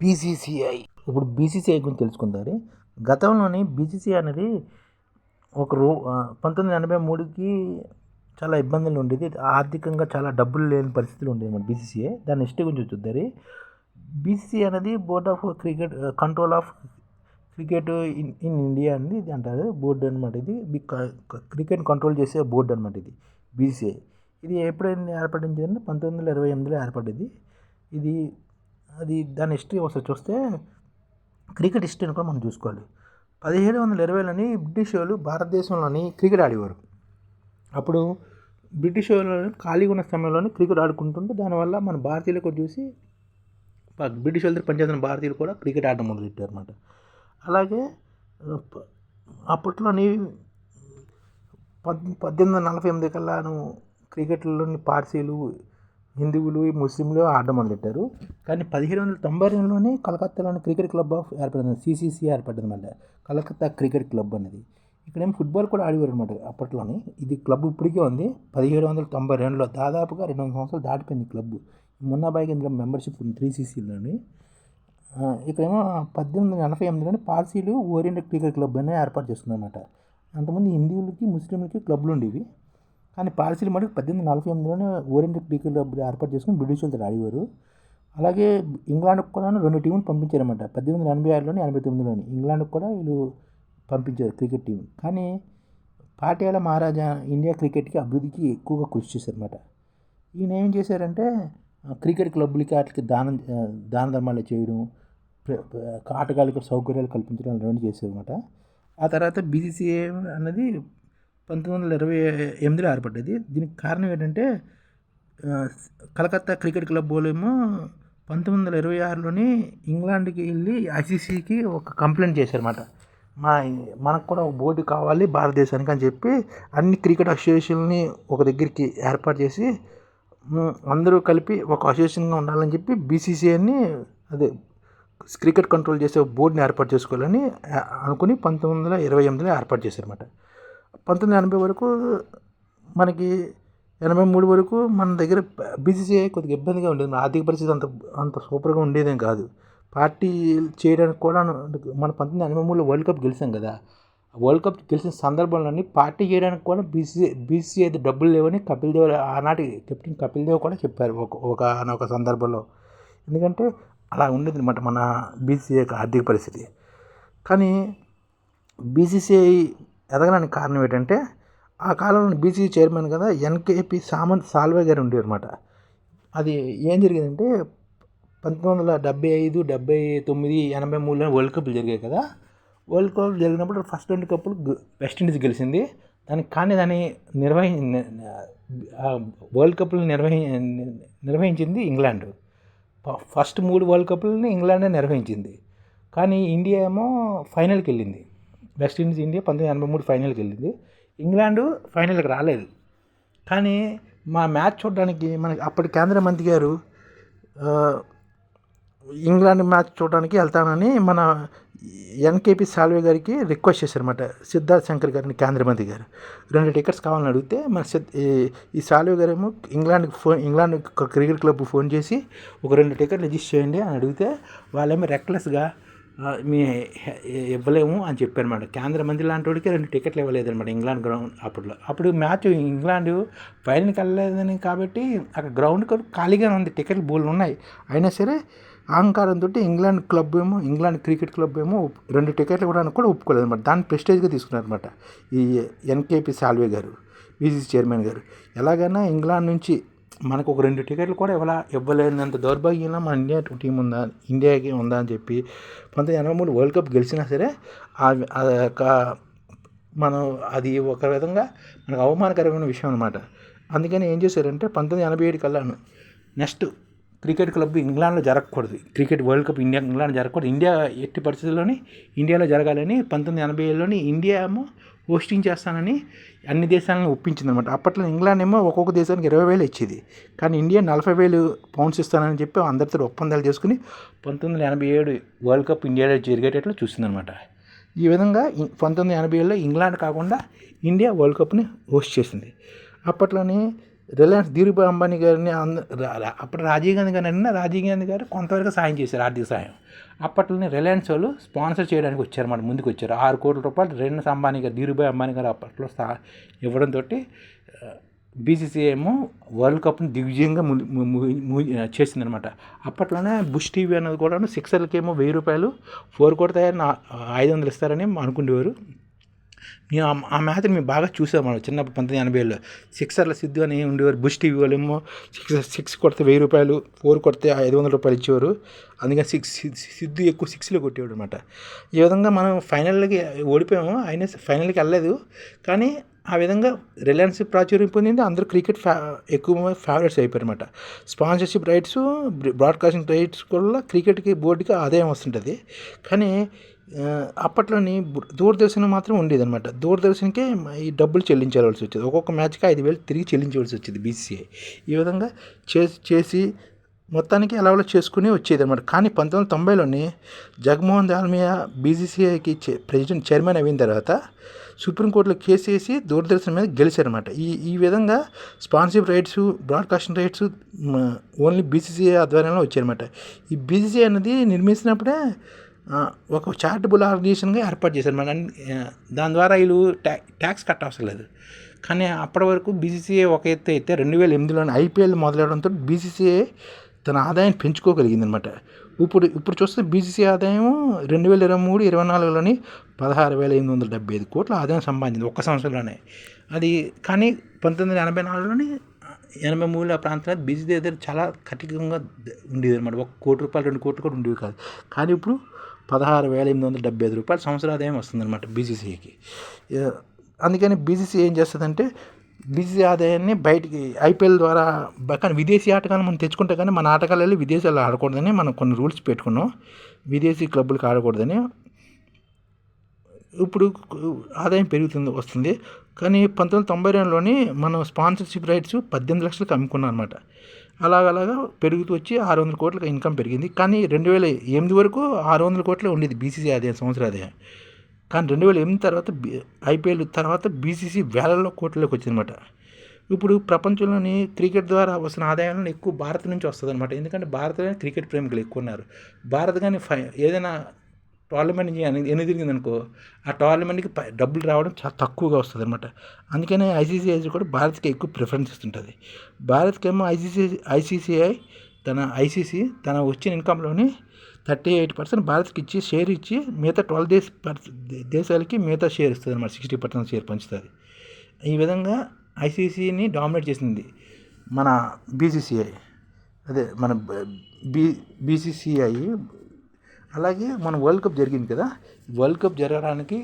BCCI. ఇప్పుడు BCCI గురించి తెలుసుకుందారు గతంలోని బీసీసీఐ అనేది ఒక రో పంతొమ్మిది ఎనభై మూడుకి చాలా ఇబ్బందులు ఉండేది. ఆర్థికంగా చాలా డబ్బులు లేని పరిస్థితులు ఉండేది మన బీసీసీఐ. దాని హిస్టరీ గురించి చూద్దారు బీసీసీ అనేది board of cricket control of cricket in in India అని ఇది అంటారు బోర్డు అనమాట ఇది. క్రికెట్ కంట్రోల్ చేసే బోర్డు అనమాట ఇది బీసీఐ ఇది ఎప్పుడైంది ఏర్పడించిందంటే పంతొమ్మిది వందల ఇరవై ఎనిమిదిలో ఏర్పడింది. ఇది అది దాని హిస్టరీ ఒకసారి చూస్తే క్రికెట్ హిస్టరీని కూడా మనం చూసుకోవాలి. పదిహేడు వందల ఇరవైలోని బ్రిటిష్ వాళ్ళు భారతదేశంలోని క్రికెట్ ఆడేవారు. అప్పుడు బ్రిటిష్ వాళ్ళు ఖాళీగా ఉన్న సమయంలోనే క్రికెట్ ఆడుకుంటుంటే దానివల్ల మన భారతీయులు కూడా చూసి బ్రిటిష్ వాళ్ళతో పనిచేస్తున్న భారతీయులు కూడా క్రికెట్ ఆడడం మొదలెట్టారు అనమాట అలాగే అప్పట్లోని పద్ పద్దెనిమిది వందల నలభై ఎనిమిది కల్లాను క్రికెట్లోని పార్సీలు హిందువులు ముస్లింలు ఆడడం మొదలెట్టారు. కానీ పదిహేడు వందల తొంభై రెండులోనే కలకత్తాలోని క్రికెట్ క్లబ్ ఆఫ్ ఏర్పడింది. సిసిసి ఏర్పడింది అనమాట కలకత్తా క్రికెట్ క్లబ్ అనేది. ఇక్కడేమో ఫుట్బాల్ కూడా ఆడేవారు అనమాట అప్పట్లోనే. ఇది క్లబ్ ఇప్పటికే ఉంది. పదిహేడు వందల తొంభై రెండులో దాదాపుగా రెండు వందల సంవత్సరాలు దాటిపోయింది క్లబ్. మున్నాబాయికి ఇందులో మెంబర్షిప్ ఉంది త్రీ సీసీలోని. ఇక్కడేమో పద్దెనిమిది వందల ఎనభై ఎనిమిదిలోనే పార్సీలు ఓరియంట్ క్రికెట్ క్లబ్ అనే ఏర్పాటు చేసుకున్నారన్నమాట. అంతకుముందు హిందువులకి ముస్లింలకి క్లబ్లు ఉండేవి. కానీ పాలసీలు మటుకు పద్దెనిమిది నలభై ఎనిమిదిలోనే ఓరియంట్ క్రికెట్ ఏర్పాటు చేసుకుని బ్రిటిష్ ఆడేవారు అలాగే ఇంగ్లాండ్కి కూడా రెండు టీములు పంపించారన్నమాట. పద్దెనిమిది ఎనభై ఆరులోని ఎనభై తొమ్మిదిలోని ఇంగ్లాండ్కి కూడా వీళ్ళు పంపించారు క్రికెట్ టీం. కానీ పాటియాల మహారాజా ఇండియా క్రికెట్కి అభివృద్ధికి ఎక్కువగా కృషి చేశారన్నమాట. ఈయన ఏం చేశారంటే క్రికెట్ క్లబ్లకి వాటికి దానం దాన ధర్మాలు చేయడం ఆటగాళ్ళకి సౌకర్యాలు కల్పించడం అలాంటివి చేశారన్నమాట. ఆ తర్వాత బీసీసీఏ అన్నది పంతొమ్మిది వందల ఇరవై ఎనిమిదిలో ఏర్పడ్డది. దీనికి కారణం ఏంటంటే కలకత్తా క్రికెట్ క్లబ్ ఏమో పంతొమ్మిది వందల ఇరవై ఆరులోని ఇంగ్లాండ్కి వెళ్ళి ఐసీసీకి ఒక కంప్లైంట్ చేశారన్నమాట. మా మనకు కూడా ఒక బోర్డు కావాలి భారతదేశానికి అని చెప్పి అన్ని క్రికెట్ అసోసియేషన్ని ఒక దగ్గరికి ఏర్పాటు చేసి అందరూ కలిపి ఒక అసోసియేషన్గా ఉండాలని చెప్పి బీసీసీఐని అదే క్రికెట్ కంట్రోల్ చేసే బోర్డుని ఏర్పాటు చేసుకోవాలని అనుకుని పంతొమ్మిది వందల ఇరవై ఎనిమిదిలో ఏర్పాటు చేశారన్నమాట. పంతొమ్మిది ఎనభై వరకు మనకి ఎనభై మూడు వరకు మన దగ్గర బీసీసీఐ కొద్దిగా ఇబ్బందిగా ఉండేది. మన ఆర్థిక పరిస్థితి అంత అంత సూపర్గా ఉండేదేం కాదు. పార్టీ చేయడానికి కూడా మన పంతొమ్మిది ఎనభై మూడులో వరల్డ్ కప్ గెలిచాం కదా. వరల్డ్ కప్ గెలిచిన సందర్భంలోని పార్టీ చేయడానికి కూడా బీసీ బీసీ అయితే డబ్బులు లేవని కపిల్ దేవ్ ఆనాటి కెప్టెన్ కపిల్ దేవ్ కూడా చెప్పారు ఒక ఒక ఒక సందర్భంలో. ఎందుకంటే అలా ఉండేది అనమాట మన బీసీఐ ఆర్థిక పరిస్థితి. కానీ బీసీసీఐ ఎదగడానికి కారణం ఏంటంటే ఆ కాలంలో బీసీసీ చైర్మన్ కదా ఎన్కేపి సామంత్ సాల్వే గారు ఉండేవారు అనమాట అది ఏం జరిగిందంటే పంతొమ్మిది వందల డెబ్బై ఐదు డెబ్బై తొమ్మిది ఎనభై మూడులో వరల్డ్ కప్లు జరిగాయి కదా. వరల్డ్ కప్ జరిగినప్పుడు ఫస్ట్ రెండు కప్పులు వెస్టిండీస్ గెలిచింది. దానికి కానీ దాన్ని నిర్వహి వరల్డ్ కప్లు నిర్వహి నిర్వహించింది ఇంగ్లాండ్. ఫస్ట్ మూడు వరల్డ్ కప్లని ఇంగ్లాండే నిర్వహించింది. కానీ ఇండియా ఏమో ఫైనల్కి వెళ్ళింది. వెస్టిండీస్ ఇండియా పంతొమ్మిది ఎనభై మూడు ఫైనల్కి వెళ్ళింది. ఇంగ్లాండ్ ఫైనల్కి రాలేదు. కానీ మా మ్యాచ్ చూడడానికి మనకి అప్పటి కేంద్ర మంత్రి గారు ఇంగ్లాండ్ మ్యాచ్ చూడడానికి వెళ్తానని మన ఎన్కేపి సాల్వే గారికి రిక్వెస్ట్ చేశారనమాట సిద్ధార్థ్ శంకర్ గారిని కేంద్ర మంత్రి గారు. రెండు టికెట్స్ కావాలని అడిగితే మన సిద్- ఈ- సాల్వే గారేమో ఇంగ్లాండ్కి phone England cricket club phone చేసి ఒక రెండు టికెట్లు రిజిస్టర్ చేయండి అని అడిగితే వాళ్ళేమో రెక్లెస్గా మీ ఇవ్వలేము అని చెప్పారన్నమాట. కేంద్ర మంది లాంటి వాడికి రెండు టికెట్లు ఇవ్వలేదన్నమాట ఇంగ్లాండ్ గ్రౌండ్ అప్పట్లో. అప్పుడు మ్యాచ్ ఇంగ్లాండ్ ఫైనల్కి వెళ్ళలేదని కాబట్టి అక్కడ గ్రౌండ్ కూడా ఖాళీగానే ఉంది. టికెట్లు బోల్ ఉన్నాయి. అయినా సరే అహంకారంతో ఇంగ్లాండ్ క్లబ్ ఏమో ఇంగ్లాండ్ క్రికెట్ క్లబ్ ఏమో రెండు టికెట్లు ఇవ్వడానికి కూడా ఒప్పుకోలేదు అనమాట దాన్ని ప్రెస్టేజ్గా తీసుకున్నారన్నమాట ఈ ఎన్కేపి సాల్వే గారు బీసీసీ చైర్మన్ గారు. ఎలాగైనా ఇంగ్లాండ్ నుంచి మనకు ఒక రెండు టికెట్లు కూడా ఇవ్వాల? ఇవ్వలేనంత దౌర్భాగ్యంలో మన ఇండియా టీం ఉందా? ఇండియాకి ఉందా అని చెప్పి పంతొమ్మిది ఎనభై మూడు వరల్డ్ కప్ గెలిచినా సరే ఆ యొక్క మనం అది ఒక విధంగా మనకు అవమానకరమైన విషయం అనమాట అందుకని ఏం చేశారంటే పంతొమ్మిది ఎనభై ఏడు కల్లా నెక్స్ట్ క్రికెట్ క్లబ్ ఇంగ్లాండ్లో జరగకూడదు. Cricket world cup India England జరగకూడదు. ఇండియా ఎట్టి పరిస్థితుల్లోని ఇండియాలో జరగాలని పంతొమ్మిది ఎనభై ఏడులోని ఇండియా ఏమో హోస్టింగ్ చేస్తానని అన్ని దేశాలను ఒప్పించింది అనమాట అప్పట్లో ఇంగ్లాండ్ ఏమో ఒక్కొక్క దేశానికి ఇరవై వేలు ఇచ్చేది. కానీ ఇండియా నలభై వేలు పౌండ్స్ ఇస్తానని చెప్పి అందరితో ఒప్పందాలు చేసుకుని పంతొమ్మిది వందల ఎనభై ఏడు వరల్డ్ కప్ ఇండియాలో జరిగేటట్లు చూసిందనమాట. ఈ విధంగా పంతొమ్మిది ఎనభై ఏడులో ఇంగ్లాండ్ కాకుండా ఇండియా వరల్డ్ కప్ని హోస్ట్ చేసింది. అప్పట్లోనే రిలయన్స్ ధీరుభాయ్ అంబానీ గారిని అంద- అప్పుడు రాజీవ్ గాంధీ గారిని అడిగినా రాజీవ్ గాంధీ గారు కొంతవరకు సాయం చేశారు ఆర్థిక సాయం. అప్పట్లోనే రిలయన్స్ వాళ్ళు స్పాన్సర్ చేయడానికి వచ్చారు ముందుకు వచ్చారు ఆరు కోట్ల రూపాయలు రిలయన్స్ అంబానీ గారు ధీరుభాయ్ అంబానీ గారు అప్పట్లో సా ఇవ్వడంతో బీసీసీ ఏమో వరల్డ్ కప్ని దిగ్విజయంగా ము- చేసిందనమాట అప్పట్లోనే బుష్ టీవీ అనేది కూడా సిక్సర్లకేమో వెయ్యి రూపాయలు ఫోర్ కొడితే ఐదు వందలు ఇస్తారని అనుకునేవారు నేను ఆ- మ్యాచ్ని మేము బాగా చూసాం మనం చిన్నప్పుడు పంతొమ్మిది ఎనభైలో సిక్సర్ల సిద్ధు అని ఉండేవారు బుష్ టీవీ వాళ్ళేమో సిక్స్ సిక్స్ కొడితే వెయ్యి రూపాయలు ఫోర్ కొడితే ఐదు వందల రూపాయలు ఇచ్చేవారు. అందుకని సిక్స్ సిద్ధు ఎక్కువ సిక్స్లో కొట్టేవాడు అనమాట ఈ విధంగా మనం ఫైనల్కి ఓడిపోయాము. అయినా ఫైనల్కి వెళ్ళలేదు. కానీ ఆ విధంగా రిలయన్స్ ప్రాచుర్యం పొందింది. అందరూ క్రికెట్ ఫ్యా ఎక్కువ ఫేవరెట్స్ అయిపోయారు అనమాట స్పాన్సర్షిప్ రైట్స్ బ్రాడ్కాస్టింగ్ రైట్స్ కూడా క్రికెట్కి బోర్డుకి ఆదాయం వస్తుంటుంది. కానీ అప్పట్లోని దూరదర్శన్ మాత్రం ఉండేది అనమాట దూరదర్శన్కే ఈ డబ్బులు చెల్లించవలసి వచ్చేది. ఒక్కొక్క మ్యాచ్కి ఐదు వేలు తిరిగి చెల్లించవలసి వచ్చేది బీసీఐ ఈ విధంగా చేసి చేసి మొత్తానికి అలా చేసుకుని వచ్చేది అనమాట కానీ పంతొమ్మిది వందల తొంభైలోని జగన్మోహన్ దాల్మియా బీసీసీఐకి ప్రెసిడెంట్ చైర్మన్ అయిన తర్వాత సుప్రీంకోర్టులో కేసు వేసి దూరదర్శన్ మీద గెలిచారనమాట ఈ ఈ విధంగా sponsorship rights broadcasting rights only BCCI ఆధ్వర్యంలో వచ్చాయన్నమాట. ఈ బీసీసీ అనేది నిర్మించినప్పుడే ఒక చారిటబుల్ ఆర్గనైజేషన్గా ఏర్పాటు చేశారు. మన దాని ద్వారా వీళ్ళు ట్యా ట్యాక్స్ కట్ అవసరం లేదు. కానీ అప్పటి వరకు బీసీసీఐ ఒక ఎత్తు అయితే రెండు వేల ఎనిమిదిలోనే ఐపీఎల్ మొదలవడంతో బీసీసీఐ తన ఆదాయాన్ని పెంచుకోగలిగింది అనమాట ఇప్పుడు ఇప్పుడు చూస్తే బీసీసీ ఆదాయం రెండు వేల ఇరవై మూడు ఇరవై నాలుగులోని పదహారు వేల ఎనిమిది వందల డెబ్బై ఐదు కోట్ల ఆదాయం సంపాదించింది ఒక్క సంవత్సరంలోనే. అది కానీ పంతొమ్మిది వందల ఎనభై నాలుగులోని ఎనభై మూడు ఆ ప్రాంతంలో బీసీ దగ్గర చాలా కఠినంగా ఉండేది అనమాట ఒక కోటి రూపాయలు రెండు కోట్లు కూడా ఉండేవి కాదు. కానీ ఇప్పుడు పదహారు వేల ఎనిమిది వందల డెబ్బై ఐదు రూపాయలు సంవత్సర ఆదాయం వస్తుందన్నమాట బీసీసీకి అందుకని బీసీసీ ఏం చేస్తుందంటే బీసీసీ ఆదాయాన్ని బయటికి ఐపీఎల్ ద్వారా కానీ విదేశీ ఆటగాళ్ళు మనం తెచ్చుకుంటే కానీ మన ఆటగాళ్ళు వెళ్ళి విదేశాల్లో ఆడకూడదని మనం కొన్ని రూల్స్ పెట్టుకున్నాం. విదేశీ క్లబ్బులకు ఆడకూడదని ఇప్పుడు ఆదాయం పెరుగుతుంది వస్తుంది. కానీ పంతొమ్మిది వందల తొంభై రెండులోని మనం స్పాన్సర్షిప్ రైట్స్ పద్దెనిమిది లక్షలకు అమ్ముకున్నాం అనమాట అలాగలాగా పెరుగుతూ వచ్చి ఆరు వందల కోట్లకు ఇన్కమ్ పెరిగింది. కానీ రెండు వేల ఎనిమిది వరకు ఆరు వందల కోట్లే ఉండేది బీసీసీ ఆదాయం సంవత్సర ఆదాయం కానీ రెండు వేల ఎనిమిది తర్వాత ఐపీఎల్ తర్వాత బీసీసీ వేలలో కోట్లలోకి వచ్చిందనమాట ఇప్పుడు ప్రపంచంలోని క్రికెట్ ద్వారా వస్తున్న ఆదాయాలను ఎక్కువ భారత్ నుంచి వస్తుంది అనమాట ఎందుకంటే భారత్ క్రికెట్ ప్రేమికులు ఎక్కువ ఉన్నారు. భారత్ కానీ ఫై ఏదైనా టోర్నమెంట్ ఎన్ని తిరిగింది అనుకో ఆ టోర్నమెంట్కి డబ్బులు రావడం చాలా తక్కువగా వస్తుంది అనమాట అందుకనే ఐసీసీఐ కూడా భారత్కి ఎక్కువ ప్రిఫరెన్స్ ఇస్తుంటుంది. భారత్కేమో ఐసీసీ ఐసీసీఐ తన ఐసీసీ తన వచ్చిన ఇన్కంలోని థర్టీ ఎయిట్ పర్సెంట్ భారత్కి ఇచ్చి షేర్ ఇచ్చి మిగతా ట్వెల్వ్ దేశ దేశాలకి మిగతా షేర్ ఇస్తుంది అనమాట సిక్స్టీ పర్సెంట్ షేర్ పంచుతుంది. ఈ విధంగా ఐసీసీని డామినేట్ చేసింది మన బీసీసీఐ. అదే మన బీ బీసీసీఐ అలాగే మన వరల్డ్ కప్ జరిగింది కదా. వరల్డ్ కప్ జరగడానికి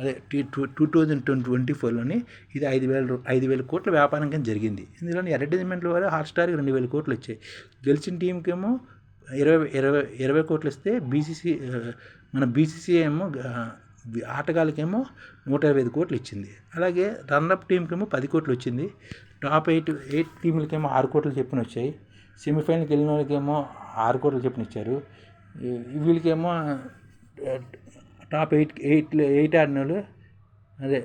అదే two two thousand twenty twenty ఫోర్లోని ఇది ఐదు వేల ఐదు వేల కోట్ల వ్యాపారం కానీ జరిగింది. ఇందులో అడ్వర్టైజ్మెంట్లు వల్ల హాట్స్టార్కి రెండు వేల కోట్లు వచ్చాయి. గెలిచిన టీంకేమో ఇరవై ఇరవై ఇరవై కోట్లు ఇస్తే బీసీసీ మన బీసీసీ ఏమో ఆటగాళ్ళకేమో నూట ఇరవై ఐదు కోట్లు ఇచ్చింది. అలాగే రన్అప్ టీంకేమో పది కోట్లు వచ్చింది. టాప్ ఎయిట్ ఎయిట్ టీంలకేమో ఆరు కోట్లు చెప్పిన వచ్చాయి సెమీఫైనల్కి వెళ్ళిన వాళ్ళకేమో ఆరు కోట్లు చెప్పిన ఇచ్చారు వీళ్ళకేమో టాప్ ఎయిట్ ఎయిట్ ఎయిట్ ఆడిన వాళ్ళు అదే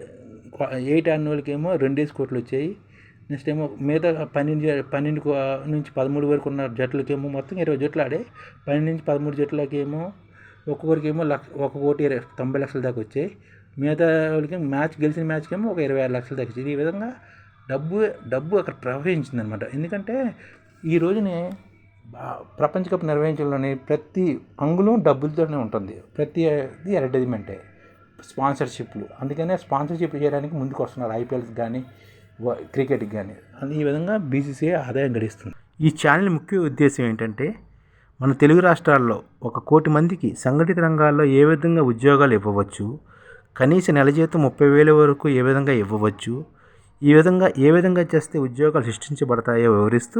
ఎయిట్ ఆడిన వాళ్ళకేమో రెండేసి కోట్లు వచ్చాయి. నెక్స్ట్ ఏమో మిగతా పన్నెండు జ- పన్నెండు నుంచి పదమూడు వరకు ఉన్న జట్లకేమో మొత్తం ఇరవై జట్లు ఆడే పన్నెండు నుంచి పదమూడు జట్లకేమో ఒక్కొక్కరికేమో లక్ష ఒక కోటి ఇరవై తొంభై లక్షల దాకా వచ్చాయి. మిగతా వాళ్ళకి మ్యాచ్ గెలిచిన మ్యాచ్కేమో ఒక ఇరవై ఆరు లక్షల దాకా వచ్చింది ఈ విధంగా డబ్బు డబ్బు అక్కడ ప్రవహించింది అనమాట ఎందుకంటే ఈ రోజునే ప్రపంచ కప్ నిర్వహించడంలోని ప్రతి అంగుళం డబ్బులతోనే ఉంటుంది. ప్రతి ఇది అడ్వర్టైజ్మెంటే స్పాన్సర్షిప్లు అందుకనే స్పాన్సర్షిప్ చేయడానికి ముందుకు వస్తున్నారు ఐపీఎల్కి కానీ వ- క్రికెట్కి కానీ అది ఈ విధంగా బీసీసీఐ ఆదాయం గడిస్తుంది. ఈ ఛానల్ ముఖ్య ఉద్దేశం ఏంటంటే మన తెలుగు రాష్ట్రాల్లో ఒక కోటి మందికి సంఘటిత రంగాల్లో ఏ విధంగా ఉద్యోగాలు ఇవ్వవచ్చు కనీస నెల జీతం ముప్పై వేల వరకు ఏ విధంగా ఇవ్వవచ్చు ఈ విధంగా ఏ విధంగా చేస్తే ఉద్యోగాలు సృష్టించబడతాయో వివరిస్తూ